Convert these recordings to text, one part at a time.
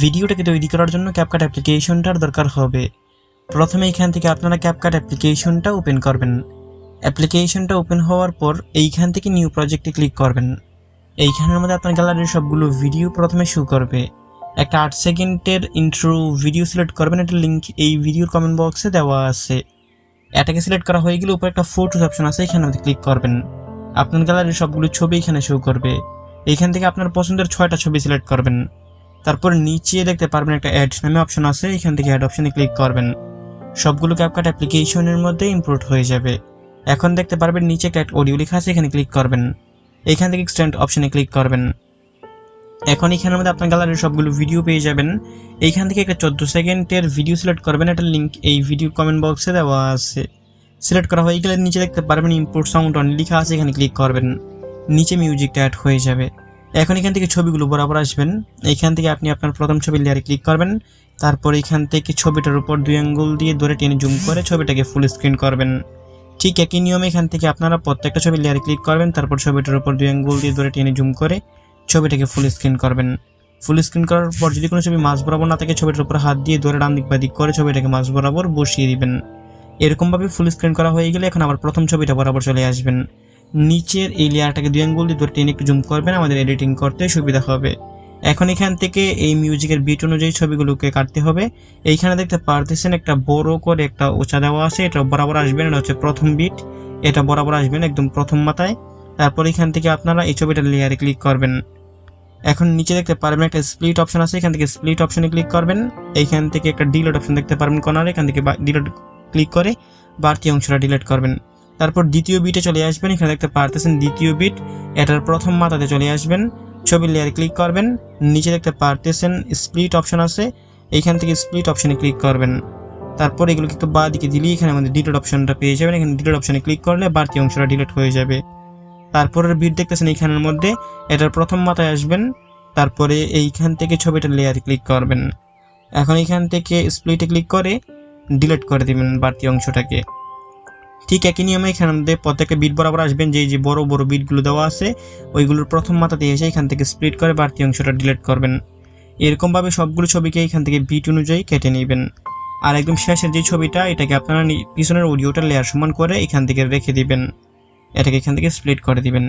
ভিডিওটাকে তৈরি করার জন্য ক্যাপকাট অ্যাপ্লিকেশনটার দরকার হবে। প্রথমে এখান থেকে আপনারা ক্যাপকাট অ্যাপ্লিকেশনটা ওপেন করবেন। অ্যাপ্লিকেশনটা ওপেন হওয়ার পর এইখান থেকে নিউ প্রজেক্টে ক্লিক করবেন। এইখানের মধ্যে আপনার গ্যালারির সবগুলো ভিডিও প্রথমে শো করবে। একটা আট সেকেন্ডের ইন্ট্রো ভিডিও সিলেক্ট করবেন, একটা লিঙ্ক এই ভিডিওর কমেন্ট বক্সে দেওয়া আছে। এটাকে সিলেক্ট করা হয়ে গেলে উপরে একটা ফটোস অপশন আছে, এখানে মধ্যে ক্লিক করবেন। আপনার গ্যালারির সবগুলো ছবি এখানে শো করবে। এইখান থেকে আপনার পছন্দের ছয়টা ছবি সিলেক্ট করবেন। তারপর নিচে দেখতে পারবেন একটা অ্যাড নামে অপশন আছে, এখান থেকে অ্যাড অপশনে ক্লিক করবেন। সবগুলো ক্যাপকাট অ্যাপ্লিকেশনের মধ্যে ইম্পোর্ট হয়ে যাবে। এখন দেখতে পারবেন নিচে একটা অডিও লেখা আছে, এখানে ক্লিক করবেন। এখান থেকে এক্সটেন্ড অপশনে ক্লিক করবেন। এখন এখানের মধ্যে আপনার গ্যালারির সবগুলো ভিডিও পেয়ে যাবেন। এইখান থেকে একটা চোদ্দ সেকেন্ডের ভিডিও সিলেক্ট করবেন, একটা লিঙ্ক এই ভিডিও কমেন্ট বক্সে দেওয়া আছে। সিলেক্ট করা হয়ে গেলে নিচে দেখতে পারবেন ইম্পোর্ট সাউন্ড অন লেখা আছে, এখানে ক্লিক করবেন। নিচে মিউজিকটা অ্যাড হয়ে যাবে। এখন এখান থেকে ছবিগুলো বরাবর আসবেন। এইখান থেকে আপনি আপনার প্রথম ছবির লেয়ারে ক্লিক করবেন। তারপর এখান থেকে ছবিটার উপর দুই আঙ্গুল দিয়ে ধরে টেনে জুম করে ছবিটাকে ফুল স্ক্রিন করবেন। ঠিক একই নিয়মে এখান থেকে আপনারা প্রত্যেকটা ছবির লেয়ারে ক্লিক করবেন, তারপর ছবিটার উপর দুই আঙ্গুল দিয়ে ধরে টেনে জুম করে ছবিটাকে ফুল স্ক্রিন করবেন। ফুল স্ক্রিন করার পর যদি কোনো ছবি মাছ বরাবর না থাকে, ছবিটার উপর হাত দিয়ে ধরে ডান দিক বা দিক করে ছবিটাকে মাছ বরাবর বসিয়ে দিবেন। এরকমভাবে ফুল স্ক্রিন করা হয়ে গেলে এখন আবার প্রথম ছবিটা বরাবর চলে আসবেন। নিচের এই লেয়ারটাকে দুই আঙ্গুল দিয়ে ধরে টেনে একটু জুম করবেন, আমাদের এডিটিং করতে সুবিধা হবে। এখন এখান থেকে এই মিউজিকের বিট অনুযায়ী ছবিগুলোকে কাটতে হবে। এইখানে দেখতে পারতেছেন একটা বড় করে একটা উঁচা দেওয়া আছে, এটা বরাবর আসবেন এটা হচ্ছে প্রথম বিট এটা বরাবর আসবেন একদম প্রথম মাথায়। তারপর এখান থেকে আপনারা এই ছবিটার লেয়ারে ক্লিক করবেন। এখন নিচে দেখতে পারবেন একটা স্প্লিট অপশন আছে, এখান থেকে স্প্লিট অপশনে ক্লিক করবেন। এইখান থেকে একটা ডিলেট অপশন দেখতে পারবেন কর্নারে এখান থেকে ডিলেট ক্লিক করে বাড়তি অংশটা ডিলিট করবেন। তারপর দ্বিতীয় বিটে চলে আসবেন। এখানে দেখতে পারতেছেন দ্বিতীয় বিট এটার প্রথম মাথাতে চলে আসবেন। ছবির লেয়ার ক্লিক করবেন। নিচে দেখতে পারতেছেন স্প্লিট অপশন আছে। এইখান থেকে স্প্লিট অপশনে ক্লিক করবেন। তারপর এগুলোকে একটু বা দিকে দিলেই এখানে আমাদের ডিলিট অপশনটা পেয়ে যাবেন। এখানে ডিলিট অপশনে ক্লিক করলে বাড়তি অংশটা ডিলিট হয়ে যাবে। তারপরের বিট দেখতেছেন এইখানের মধ্যে। এটার প্রথম মাথায় আসবেন। তারপরে এইখান থেকে ছবিটার লেয়ারে ক্লিক করবেন। এখন এইখান থেকে স্প্লিটে ক্লিক করে ডিলিট করে দিবেন বাড়তি অংশটাকে। ঠিক একই নিয়মে এখানে মধ্যে প্রত্যেকটা বিট বরাবর আসবেন। যে যে বড় বড় বিটগুলো দেওয়া আছে, ওইগুলোর প্রথম মাথাতে এসে এখান থেকে স্প্লিট করে বাড়তি অংশটা ডিলিট করবেন। এরকমভাবে সবগুলো ছবিকে এখান থেকে বিট অনুযায়ী কেটে নেবেন। আর একদম শেষের যে ছবিটা, এটাকে আপনারা পিছনের অডিওটা লেয়ার সমান করে এখান থেকে রেখে দিবেন। এটাকে এখান থেকে স্প্লিট করে দিবেন।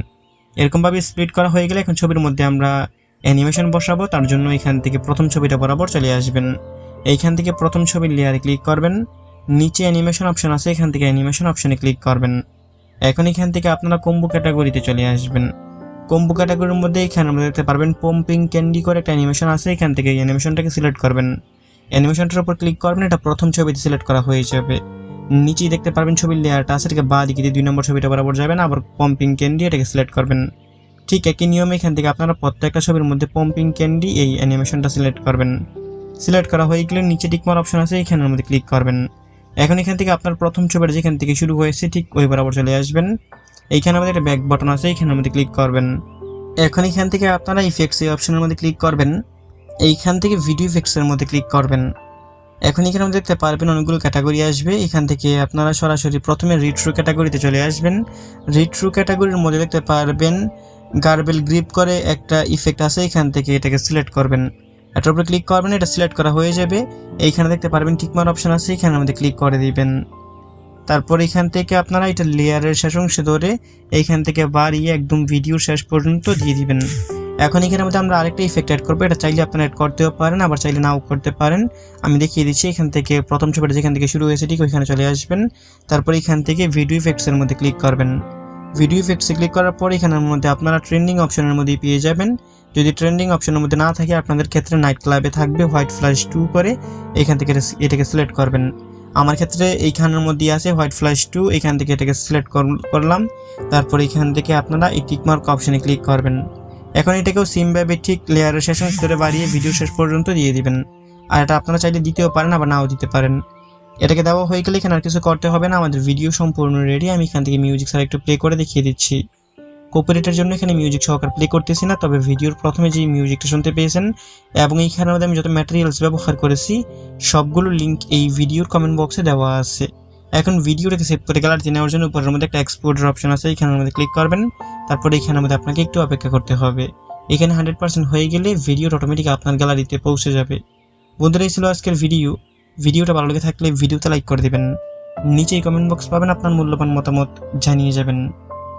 এরকমভাবে স্প্লিট করা হয়ে গেলে এখন ছবির মধ্যে আমরা অ্যানিমেশন বসাবো, তার জন্য এখান থেকে প্রথম ছবিটা বরাবর চলে আসবেন। এইখান থেকে প্রথম ছবির লেয়ারে ক্লিক করবেন। নিচে অ্যানিমেশন অপশন আছে, এখান থেকে অ্যানিমেশন অপশনে ক্লিক করবেন। এখন এখান থেকে আপনারা কম্বো ক্যাটাগরিতে চলে আসবেন। কম্বো ক্যাটাগরির মধ্যে এখানে আমরা দেখতে পারবেন পম্পিং ক্যান্ডি করে একটা অ্যানিমেশন আছে, এখান থেকে অ্যানিমেশনটাকে সিলেক্ট করবেন। অ্যানিমেশনটার উপর ক্লিক করবেন, এটা প্রথম ছবিতে সিলেক্ট করা হয়ে যাবে। নিচেই দেখতে পারবেন ছবির লেয়ারটা আছে, এটাকে বাঁ দিয়ে দুই নম্বর ছবিটা বরাবর যাবেন, আবার পম্পিং ক্যান্ডি এটাকে সিলেক্ট করবেন। ঠিক একই নিয়মে এখান থেকে আপনারা প্রত্যেকটা ছবির মধ্যে পম্পিং ক্যান্ডি এই অ্যানিমেশনটা সিলেক্ট করবেন। সিলেক্ট করা হয়ে গেলে নিচে টিকমার অপশন আছে, এখানের মধ্যে ক্লিক করবেন। এখন এখান থেকে আপনার প্রথম ছবিটা যেখান থেকে শুরু হয়েছে, ঠিক ওই বরাবর চলে আসবেন। এইখানে আমাদের একটা ব্যাক বাটন আছে এইখানের মধ্যে ক্লিক করবেন। এখন এখান থেকে আপনারা ইফেক্টস এই অপশনের মধ্যে ক্লিক করবেন। এইখান থেকে ভিডিও ইফেক্টসের মধ্যে ক্লিক করবেন। এখন এখানে আমাদের দেখতে পারবেন অনেকগুলো ক্যাটাগরি আসবে। এখান থেকে আপনারা সরাসরি প্রথমে রিট্রু ক্যাটাগরিতে চলে আসবেন। রিট্রু ক্যাটাগরির মধ্যে দেখতে পারবেন গার্বেল গ্রিপ করে একটা ইফেক্ট আছে, এখান থেকে এটাকে সিলেক্ট করবেন। এটার উপরে ক্লিক করবেন, এটা সিলেক্ট করা হয়ে যাবে। এইখানে দেখতে পারবেন টিকমার অপশন আছে, এখানে আমাদের ক্লিক করে দিবেন। তারপর এখান থেকে আপনারা এটা লেয়ারের শেষ অংশে ধরে এইখান থেকে বাড়িয়ে একদম ভিডিও শেষ পর্যন্ত দিয়ে দিবেন। এখন এখানে মধ্যে আমরা আরেকটা ইফেক্ট অ্যাড করব, এটা চাইলে আপনারা অ্যাড করতেও পারেন, আবার চাইলে নাও করতে পারেন। আমি দেখিয়ে দিচ্ছি, এখান থেকে প্রথম ছবিটা যেখান থেকে শুরু হয়েছে ঠিক ওইখানে চলে আসবেন। তারপর এখান থেকে ভিডিও ইফেক্টসের মধ্যে ক্লিক করবেন। ভিডিও ইফেক্টসে ক্লিক করার পর এখানের মধ্যে আপনারা ট্রেন্ডিং অপশনের মধ্যেই পেয়ে যাবেন। যদি ট্রেন্ডিং অপশনের মধ্যে না থাকে, আপনাদের ক্ষেত্রে নাইট ক্লাবে থাকবে হোয়াইট ফ্ল্যাশ টু করে। এখান থেকে এটা- এটাকে সিলেক্ট করবেন। আমার ক্ষেত্রে এইখানের মধ্যেই আছে হোয়াইট ফ্ল্যাশ টু এখান থেকে এটাকে সিলেক্ট করলাম। তারপর এখান থেকে আপনারা এই টিকমার্ক অপশনে ক্লিক করবেন। এখন এটাকেও সিমভাবে ঠিক লেয়ারের শেষ অংশ ধরে বাড়িয়ে ভিডিও শেষ পর্যন্ত দিয়ে দিবেন। আর এটা আপনারা চাইলে দিতেও পারেন, আবার নাও দিতে পারেন। এটাকে দেওয়া হয়ে গেলে এখানে আর কিছু করতে হবে না। আমাদের ভিডিও সম্পূর্ণ রেডি আমি এখান থেকে মিউজিক স্যার একটু প্লে করে দেখিয়ে দিচ্ছি। কোপারেটের জন্য এখানে মিউজিক সহকার প্লে করতেছি না, তবে ভিডিওর প্রথমে যে মিউজিকটা শুনতে পেয়েছেন এবং এইখানের মধ্যে আমি যত ম্যাটেরিয়ালস ব্যবহার করেছি, সবগুলো লিঙ্ক এই ভিডিওর কমেন্ট বক্সে দেওয়া আছে। এখন ভিডিওটাকে সেভ করে গ্যালারিতে নেওয়ার জন্য উপরের মধ্যে একটা এক্সপোর্টের অপশন আছে, এখানের মধ্যে ক্লিক করবেন, তারপরে এখানের মধ্যে আপনাকে একটু অপেক্ষা করতে হবে। এখানে হান্ড্রেড পার্সেন্ট হয়ে গেলে ভিডিওটা অটোমেটিক আপনার গ্যালারিতে পৌঁছে যাবে। বন্ধুরা, এই ছিল আজকের ভিডিও ভিডিওটা ভালো লেগে থাকলে ভিডিওতে লাইক করে দেবেন। নিচেই কমেন্ট বক্স পাবেন আপনার মূল্যবান মতামত, জানিয়ে যাবেন।